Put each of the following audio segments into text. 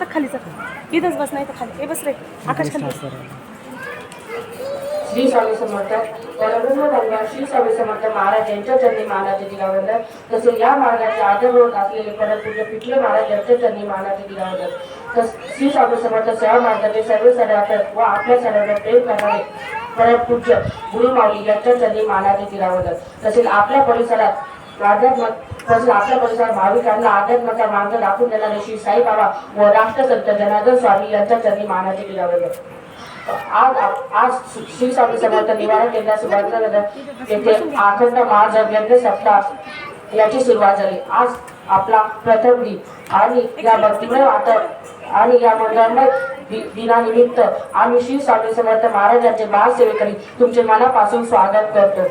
आता खाली चल इथंच बस नाही तर खाली. हे बस रे. आकाश खाली बस. श्री स्वामी समर्थ परब्रह्म भगवान श्री स्वामी समर्थ महाराज यांच्या चरणी महाराज दिलावंदन. तसे या मार्गाचे आदर होत असलेले परमपूज्य पिठले महाराज यांच्या चरणी महाराज दिलावंदन. तस श्री स्वामी समर्थ सेवा मार्गाचे सर्व सदाचार व आपल्या सर्वांना प्रेम करणारे परमपूज्य गुरुमाऊली यांच्या चरणी महाराज दिलावंदन. तसेच आपल्या परिसरात आध्यात्म तसेच आपल्या परिसरात भाविकांना अध्यात्माचा मार्ग दाखवून देणारे श्री साईबाबा व राष्ट्रसंत जनार्दन स्वामी यांच्या चरणी मानाचे दिलावंदन आज आज श्री स्वामी समर्थ निवारण केंद्र सुभाषनगर येथे अखंड महायज्ञ सप्ताह याची सुरुवात झाली. आज आपला प्रथम दिन. आणि या भक्तिमय वाटप आणि या मंगळमय दिनानिमित्त आम्ही श्री स्वामी समर्थ महाराजांचे महासेवेकरी तुमचे मनापासून स्वागत करतो.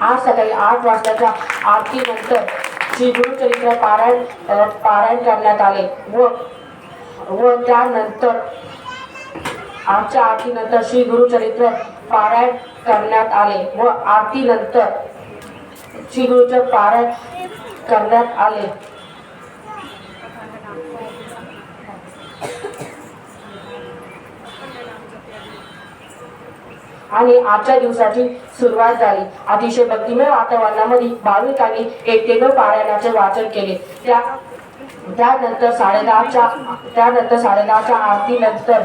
आज सकाळी आठ वाजताच्या आरतीनंतर श्री गुरुचरित्र पारायण पारायण करण्यात आले व व त्यानंतर आमच्या आरतीनंतर श्री गुरुचरित्र पारायण करण्यात आले व आरतीनंतर श्री गुरुचे पारायण करण्यात आले. आणि आजच्या दिवसाची सुरुवात झाली. अतिशय भक्तिमय वातावरणामध्ये भाविकांनी एकटेनं पारायणाचे वाचन केले. त्या त्यानंतर साडेदहाच्या त्यानंतर साडेदहाच्या आरतीनंतर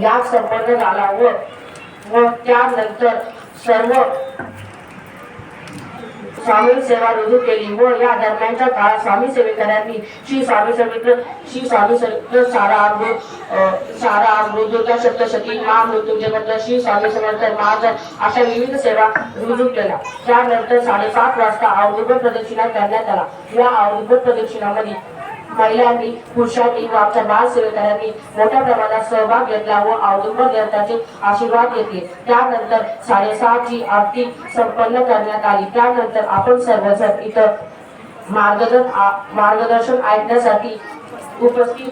याग संपन्न झाला व त्यानंतर सर्व स्वामी सेवा रुजू केली. व या दरम्यानच्या काळात स्वामी सेवेकरांनी श्री स्वामी समित्र श्री स्वामी समित्र सारा अमृत सारा अमृत दुर्गा सप्तशती महामृत्युंजय मंत्र श्री स्वामी समर्थ महाजन अशा विविध सेवा रुजू केल्या. त्यानंतर साडेसात वाजता अवधूत प्रदक्षिणा करण्यात आला या अवधूत प्रदक्षिणामध्ये महिलांनी पुरुषांनी व आमच्या बाल सेवेकरांनी मोठ्या प्रमाणात सहभाग घेतला व औदुंबर ग्रंथाचे आशीर्वाद घेतले. त्यानंतर साडेसहाची आरती संपन्न करण्यात आली. त्यानंतर आपण सर्वजण इथं मार्गदर्शन मार्गदर्शन ऐकण्यासाठी उपस्थित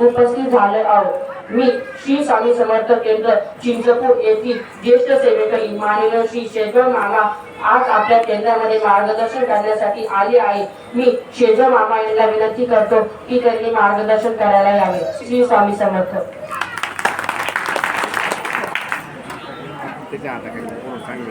उपस्थित झाले आहोत मी श्री स्वामी समर्थ केंद्र चिंचपूर येथील ज्येष्ठ सेवेकरी माननीय श्री शेजव मामा आज आपल्या केंद्रामध्ये मार्गदर्शन करण्यासाठी आले आहे मी शेजव मामा यांना विनंती करतो की त्यांनी मार्गदर्शन करायला यावे. श्री स्वामी समर्थ. त्याच्या आता काही चांगलं.